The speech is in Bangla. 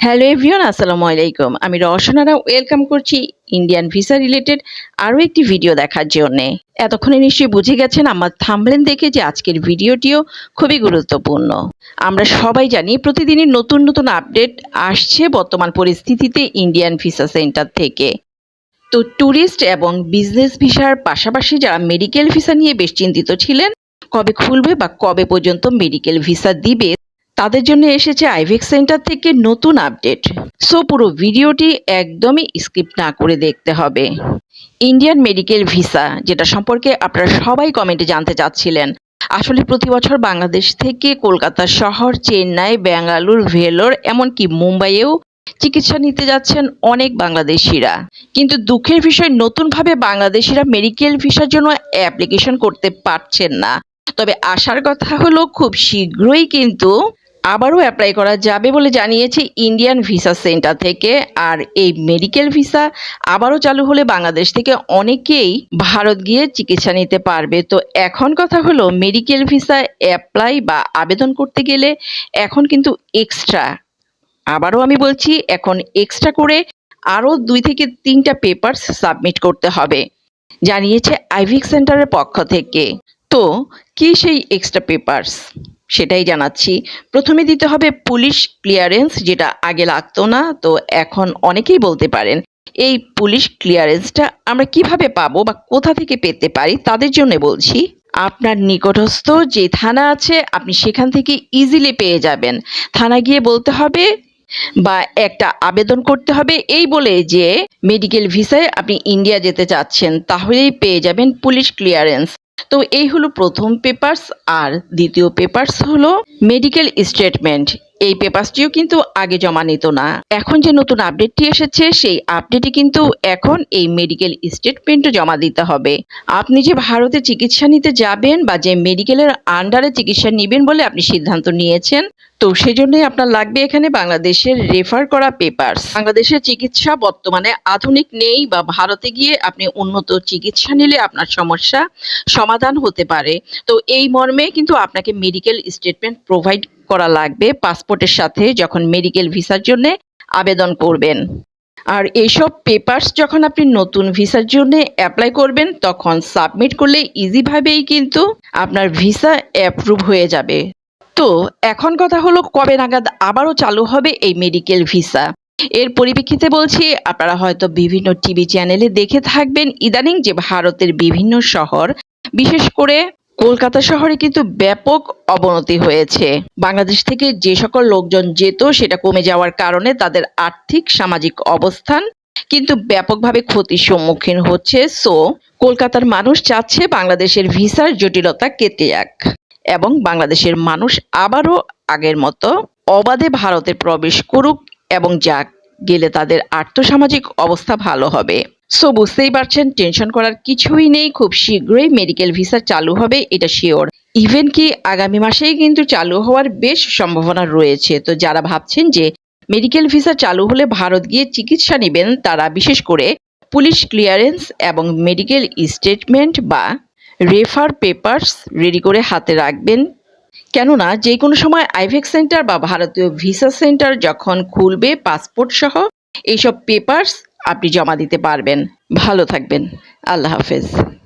হ্যালো এভরিওয়ান আসসালামু আলাইকুম। আমি রওশনারা ওয়েলকাম করছি ইন্ডিয়ান ভিসা রিলেটেড আরও একটি ভিডিও দেখার জন্যে। এতক্ষণে নিশ্চয়ই বুঝে গেছেন আমার থামলেন দেখে যে আজকের ভিডিওটিও খুবই গুরুত্বপূর্ণ। আমরা সবাই জানি প্রতিদিনই নতুন নতুন আপডেট আসছে বর্তমান পরিস্থিতিতে ইন্ডিয়ান ভিসা সেন্টার থেকে। তো ট্যুরিস্ট এবং বিজনেস ভিসার পাশাপাশি যারা মেডিকেল ভিসা নিয়ে বেশ চিন্তিত ছিলেন, কবে খুলবে বা কবে পর্যন্ত মেডিকেল ভিসা দিবে তাদের জন্য এসেছে আইভেক সেন্টার থেকে নতুন আপডেট। সো পুরো ভিডিওটি একদমই স্কিপ না করে দেখতে হবে। ইন্ডিয়ান মেডিকেল ভিসা, যেটা সম্পর্কে আপনারা সবাই কমেন্টে জানতে চাচ্ছিলেন, আসলে প্রতি বছর বাংলাদেশ থেকে কলকাতা শহর, চেন্নাই বেঙ্গালুর ভেলোর, এমনকি মুম্বাইয়েও চিকিৎসা নিতে যাচ্ছেন অনেক বাংলাদেশিরা। কিন্তু দুঃখের বিষয়, নতুনভাবে বাংলাদেশিরা মেডিকেল ভিসার জন্য অ্যাপ্লিকেশন করতে পারছেন না। তবে আসার কথা হলো, খুব শীঘ্রই কিন্তু আবারও অ্যাপ্লাই করা যাবে বলে জানিয়েছে ইন্ডিয়ান ভিসা সেন্টার থেকে। আর এই মেডিকেল ভিসা আবারও চালু হলে বাংলাদেশ থেকে অনেকেই ভারত গিয়ে চিকিৎসা নিতে পারবে। তো এখন কথা হলো মেডিকেল ভিসা অ্যাপ্লাই বা আবেদন করতে গেলে এখন কিন্তু এক্সট্রা আবারও আমি বলছি, এখন এক্সট্রা করে আরও দুই থেকে তিনটা পেপারস সাবমিট করতে হবে, জানিয়েছে আইভিক সেন্টারের পক্ষ থেকে। তো কি সেই এক্সট্রা পেপারস সেটাই জানাচ্ছি। প্রথমে দিতে হবে পুলিশ ক্লিয়ারেন্স যেটা আগে লাগতো না, তো এখন অনেকেই বলতে পারেন, এই পুলিশ ক্লিয়ারেন্সটা আমরা কীভাবে পাবো বা কোথা থেকে পেতে পারি, তাদের জন্য বলছি, আপনার নিকটস্থ যে থানা আছে, আপনি সেখান থেকে ইজিলি পেয়ে যাবেন। থানা গিয়ে বলতে হবে বা একটা আবেদন করতে হবে, এই বলে যে মেডিকেল ভিসায় আপনি ইন্ডিয়া যেতে চাচ্ছেন, তাহলেই পেয়ে যাবেন পুলিশ ক্লিয়ারেন্স তো এই হলো প্রথম পেপার্স আর দ্বিতীয় পেপার্স হলো মেডিকেল স্টেটমেন্ট এই পেপারসটিও কিন্তু আগে জমা নিত না। এখন যে নতুন আপডেটটি এসেছে, সেই আপডেটে কিন্তু এখন এই মেডিকেল স্টেটমেন্টও জমা দিতে হবে। আপনি যে ভারতে চিকিৎসা নিতে যাবেন বা যে মেডিকেলের আন্ডারে চিকিৎসা নেবেন বলে আপনি সিদ্ধান্ত নিয়েছেন তো সেই সেজন্যই আপনার লাগবে এখানে বাংলাদেশের রেফার করা পেপারস বাংলাদেশের চিকিৎসা বর্তমানে আধুনিক নেই বা ভারতে গিয়ে আপনি উন্নত চিকিৎসা নিলে আপনার সমস্যা সমাধান হতে পারে। তো এই মর্মে কিন্তু আপনাকে মেডিকেল স্টেটমেন্ট প্রোভাইড করা লাগবে পাসপোর্টের সাথে যখন মেডিকেল ভিসার জন্য আবেদন করবেন। আর এইসব পেপারস যখন আপনি নতুন ভিসার জন্য অ্যাপ্লাই করবেন, তখন সাবমিট করলে ইজিভাবেই কিন্তু আপনার ভিসা অ্যাপ্রুভ হয়ে যাবে। তো এখন কথা হলো কবে নাগাদ আবারও চালু হবে এই মেডিকেল ভিসা। এর পরিপ্রেক্ষিতে বলছি, আপনারা হয়তো বিভিন্ন টিভি চ্যানেলে দেখে থাকবেন ইদানিং যে ভারতের বিভিন্ন শহর, বিশেষ করে কলকাতা শহরে কিন্তু ব্যাপক অবনতি হয়েছে। বাংলাদেশ থেকে যে সকল লোকজন যেত, সেটা কমে যাওয়ার কারণে তাদের আর্থিক, সামাজিক অবস্থান কিন্তু ব্যাপকভাবে ক্ষতির সম্মুখীন হচ্ছে। সো, কলকাতার মানুষ চাচ্ছে বাংলাদেশের ভিসার জটিলতা কেটে যাক। এবং বাংলাদেশের মানুষ আবারও আগের মতো অবাধে ভারতে প্রবেশ করুক এবং যাক গেলে তাদের আর্থসামাজিক অবস্থা ভালো হবে। সো বুঝতেই পারছেন টেনশন করার কিছুই নেই, খুব শীঘ্রই মেডিকেল ভিসা চালু হবে, এটা শিওর ইভেন কি আগামী মাসেই কিন্তু চালু হওয়ার বেশ সম্ভাবনা রয়েছে। তো যারা ভাবছেন যে মেডিকেল ভিসা চালু হলে ভারত গিয়ে চিকিৎসা নেবেন, তারা বিশেষ করে পুলিশ ক্লিয়ারেন্স এবং মেডিকেল স্টেটমেন্ট বা রেফার পেপারস রেডি করে হাতে রাখবেন। কেননা যে কোনো সময় আইভেক সেন্টার বা ভারতীয় ভিসা সেন্টার যখন খুলবে পাসপোর্ট সহ, এইসব পেপারস আপনি জমা দিতে পারবেন। ভালো থাকবেন। আল্লাহ হাফেজ।